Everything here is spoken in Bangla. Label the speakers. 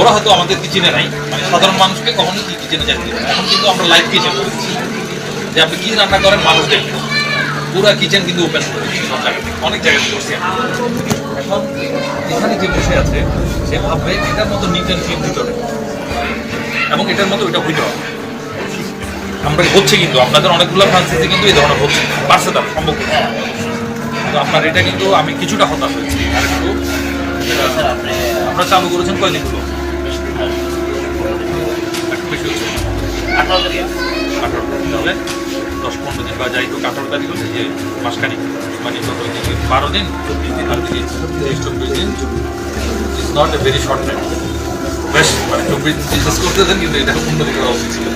Speaker 1: ওরা হয়তো আমাদেরকে চিনে নাই। মানে সাধারণ মানুষকে কখনোই কিচেনে যেতে দিবে এখন কিন্তু আমরা লাইভ কিচেন করেছি যে আপনি কি রান্না করেন মানুষ দেখবে। পুরো কিচেন কিন্তু ওপেন করেছি সব জায়গাতে অনেক জায়গাতে করছি আমরা। এখন এখানে যে বসে আছে, সে ভাববে এটার মতো নিট অ্যান্ড ক্লিন এবং এটার মতো ওইটা হইতে হবে। আমরা হচ্ছে কিন্তু, আপনাদের অনেকগুলো ফ্রান্সিসে কিন্তু এই ধরনের হচ্ছে। পারছে তারা সম্ভব। তো আপনার এটা কিন্তু আমি কিছুটা হতাশ হয়েছি। আর একটু আপনারা চালু করেছেন কয়দিন?
Speaker 2: আঠারো তারিখ
Speaker 1: আঠারো দিন তাহলে দশ পনেরো দিন বা যাই হোক আঠারো তারিখ হচ্ছে যে মাসখানি মানে কত দিন বারো দিন চব্বিশ দিন আর দিন তেইশ চব্বিশ দিন it's not a very short time বেশ মানে চব্বিশ দিন শেষ করতে দেন কিন্তু এটা অন্যদিকে করা উচিত ছিল